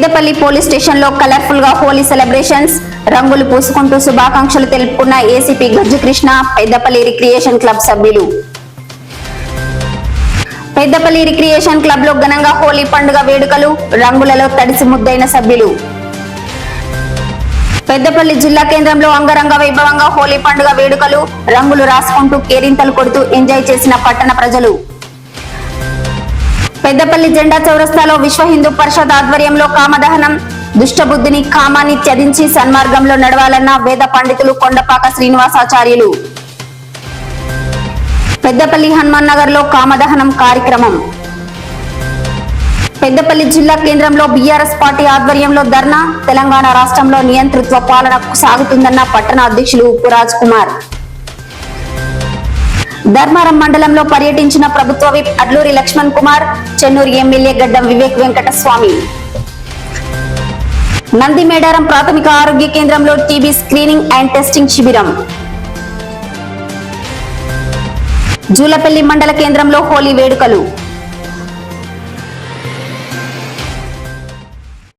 Peddapalli police స్టేషన్లో కలర్ఫుల్గా Holi celebrations రంగులు పూసుకుంటూ శుభాకాంక్షలు తెలుపుకున్న ACP Gajju Krishna Peddapalli recreation club సభ్యులు. పెద్దపల్లి రిక్రియేషన్ క్లబ్లో ఘనంగా హోలీ పండుగ వేడుకలు రంగులలో తడిసి ముద్దైన సభ్యులు. పెద్దపల్లి జిల్లా కేంద్రంలో అంగరంగ వైభవంగా హోలీ పండుగ వేడుకలు రంగులు రాసుకుంటూ కేరింతలు కొడుతూ ఎంజాయ్ చేసిన పట్టణ ప్రజలు. పెద్దపల్లి జెండా చౌరస్తాలో విశ్వ హిందూ పరిషత్ ఆధ్వర్యంలో కామదహనం. దుష్టబుద్ధిని కామాన్ని త్యజించి సన్మార్గంలో నడవాలన్న వేద పండితులు కొండపాక శ్రీనివాసాచార్యులు. పెద్దపల్లి హనుమాన్ నగర్లో కామదహనం కార్యక్రమం. పెద్దపల్లి జిల్లా కేంద్రంలో బీఆర్ఎస్ పార్టీ ఆధ్వర్యంలో ధర్నా తెలంగాణ రాష్ట్రంలో నియంతృత్వ పాలన సాగుతుందన్న పట్టణ అధ్యక్షులు ఉప్పురాజ్ కుమార్. ధర్మారం మండలంలో పర్యటించిన ప్రభుత్వ విప్ అడ్లూరి లక్ష్మణ్ కుమార్ చెన్నూరు ఎమ్మెల్యే గడ్డం వివేక్ వెంకటస్వామి. నంది మేడారం ప్రాథమిక ఆరోగ్య కేంద్రంలో టీబీ స్క్రీనింగ్ అండ్ టెస్టింగ్ శిబిరం. జూలపల్లి మండల కేంద్రంలో హోలీ వేడుకలు.